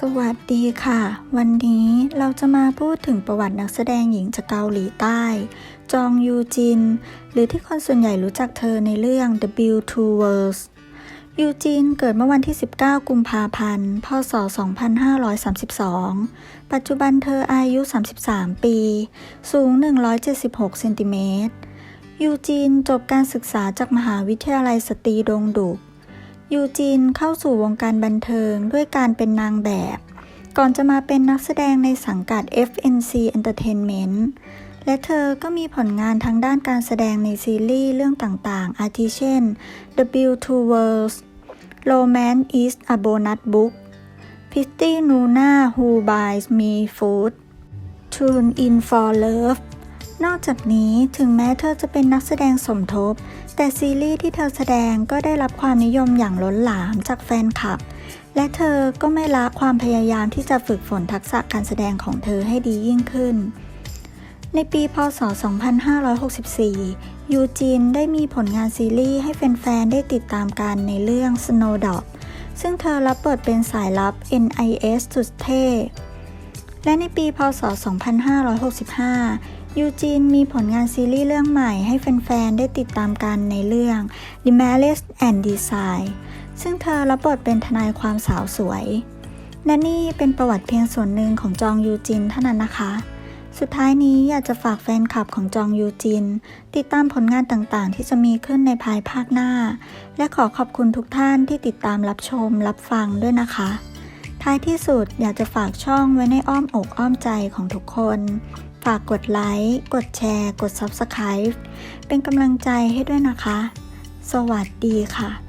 สวัสดีค่ะ วันนี้เราจะมาพูดถึงประวัตินักแสดงหญิงจากเกาหลีใต้ จองยูจิน หรือที่คนส่วนใหญ่รู้จักเธอในเรื่อง The Beautiful World ยูจินเกิดเมื่อวันที่ 19 กุมภาพันธ์ พศ 2532 ปัจจุบันเธออายุ 33 ปี สูง 176 เซนติเมตร ยูจินจบการศึกษาจากมหาวิทยาลัยสตรีดงดุก ยูจินเข้าสู่วงการบันเทิงด้วยการเป็นนางแบบ ก่อนจะมาเป็นนักแสดงในสังกัด FNC Entertainment และเธอก็มีผลงานทางด้านการแสดงในซีรีส์เรื่องต่างๆ อาทิเช่น The Beautiful World Romance is a Bonus Book Pretty Nuna Who Buys Me Food Tune in for Love นอกจากนี้ถึงแม้เธอจะเป็นนักแสดงสมทบ แต่ซีรีส์ที่เธอแสดงก็ได้รับความนิยมอย่างล้นหลามจากแฟนคลับ และเธอก็ไม่ละความพยายามที่จะฝึกฝนทักษะการแสดงของเธอให้ดียิ่งขึ้น ในปีพศ 2564 ยูจินได้มีผลงานซีรีส์ให้แฟนๆ ได้ติดตามกันในเรื่อง Snowdrop ซึ่งเธอรับบทเป็นสายลับ NIS สุดเท่และในปีพศ 2565 ยูจีนมีผลงานซีรีส์เรื่องใหม่ให้แฟน ๆ ได้ติดตามกันในเรื่อง The Marriage and Design ซึ่งเธอรับบทเป็นทนายความสาวสวย และนี่เป็นประวัติเพียงส่วนหนึ่งของจองยูจินเท่านั้นนะคะ สุดท้ายนี้อยากจะฝากแฟนคลับของจองยูจิน ติดตามผลงานต่างๆ ที่จะมีขึ้นในภายภาคหน้า และขอขอบคุณทุกท่านที่ติดตามรับชมรับฟังด้วยนะคะท้ายที่สุดอยากจะฝากช่องไว้ในอ้อมอกอ้อมใจของทุกคน ฝากกดไลค์ กดแชร์ กด Subscribe เป็นกำลังใจให้ด้วยนะคะ สวัสดีค่ะ